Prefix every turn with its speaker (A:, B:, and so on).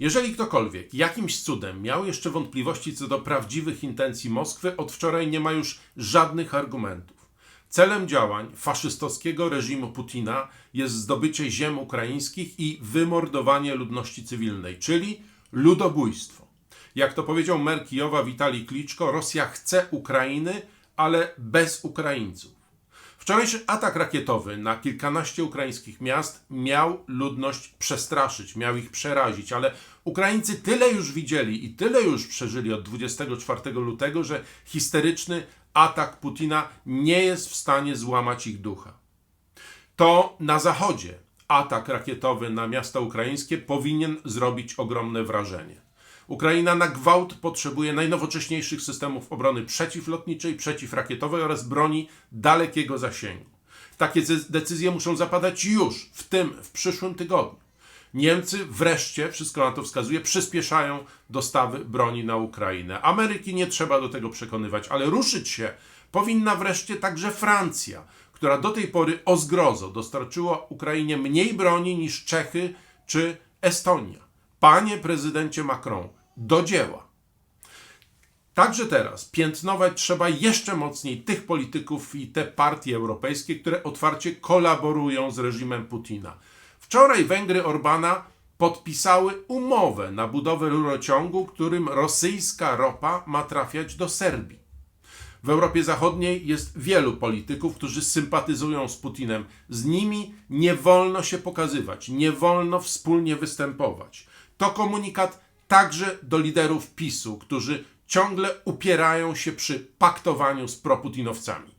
A: Jeżeli ktokolwiek jakimś cudem miał jeszcze wątpliwości co do prawdziwych intencji Moskwy, od wczoraj nie ma już żadnych argumentów. Celem działań faszystowskiego reżimu Putina jest zdobycie ziem ukraińskich i wymordowanie ludności cywilnej, czyli ludobójstwo. Jak to powiedział mer Kijowa Witalij Kliczko, Rosja chce Ukrainy, ale bez Ukraińców. Wczorajszy atak rakietowy na kilkanaście ukraińskich miast miał ludność przestraszyć, miał ich przerazić, ale Ukraińcy tyle już widzieli i tyle już przeżyli od 24 lutego, że histeryczny atak Putina nie jest w stanie złamać ich ducha. To na zachodzie atak rakietowy na miasta ukraińskie powinien zrobić ogromne wrażenie. Ukraina na gwałt potrzebuje najnowocześniejszych systemów obrony przeciwlotniczej, przeciwrakietowej oraz broni dalekiego zasięgu. Takie decyzje muszą zapadać już, w tym, w przyszłym tygodniu. Niemcy wreszcie, wszystko na to wskazuje, przyspieszają dostawy broni na Ukrainę. Ameryki nie trzeba do tego przekonywać, ale ruszyć się powinna wreszcie także Francja, która do tej pory o zgrozo dostarczyła Ukrainie mniej broni niż Czechy czy Estonia. Panie prezydencie Macron, do dzieła. Także teraz piętnować trzeba jeszcze mocniej tych polityków i te partie europejskie, które otwarcie kolaborują z reżimem Putina. Wczoraj Węgry Orbana podpisały umowę na budowę rurociągu, którym rosyjska ropa ma trafiać do Serbii. W Europie Zachodniej jest wielu polityków, którzy sympatyzują z Putinem. Z nimi nie wolno się pokazywać, nie wolno wspólnie występować. To komunikat także do liderów PiSu, którzy ciągle upierają się przy paktowaniu z proputinowcami.